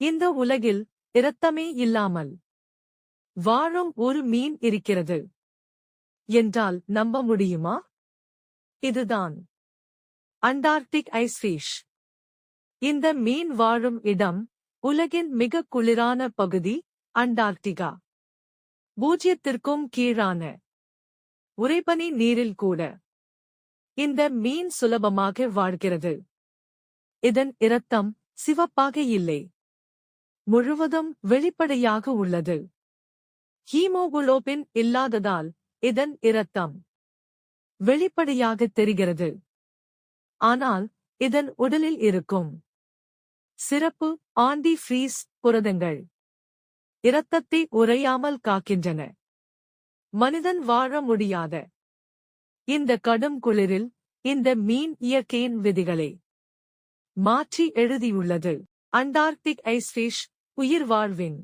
இந்த உலகில் இரத்தமே இல்லாமல் வாழும் ஒரு மீன் இருக்கிறது. என்றால் நம்ப முடியுமா? இதுதான் அண்டார்டிக் ஐஸ்ஃபீஷ் இந்த மீன் வாழும் இடம் உலகின் மிக குளிரான பகுதி அண்டார்டிகா. பூஜ்யத்திற்கும் கீழான உறைபனி நீரில் கூட இந்த மீன் சுலபமாக வாழ்கிறது. இதன் இரத்தம் சிவப்பாக இல்லை. முழுவதும் வெளிப்படையாக உள்ளது. ஹீமோகுளோபின் இல்லாததால் இதன் இரத்தம் வெளிப்படையாக தெரிகிறது. ஆனால் இதன் உடலில் இருக்கும் சிறப்பு ஆண்டி ஃப்ரீஸ் புரதங்கள் இரத்தத்தை உறையாமல் காக்கின்றன. மனிதன் வாழ முடியாத இந்த கடும் குளிரில் இந்த மீன் இயற்கையின் விதிகளை மாற்றி எழுதியுள்ளது. அண்டார்டிக் ஐஸ்ஃபிஷ் உயிர் வாழ்வின்.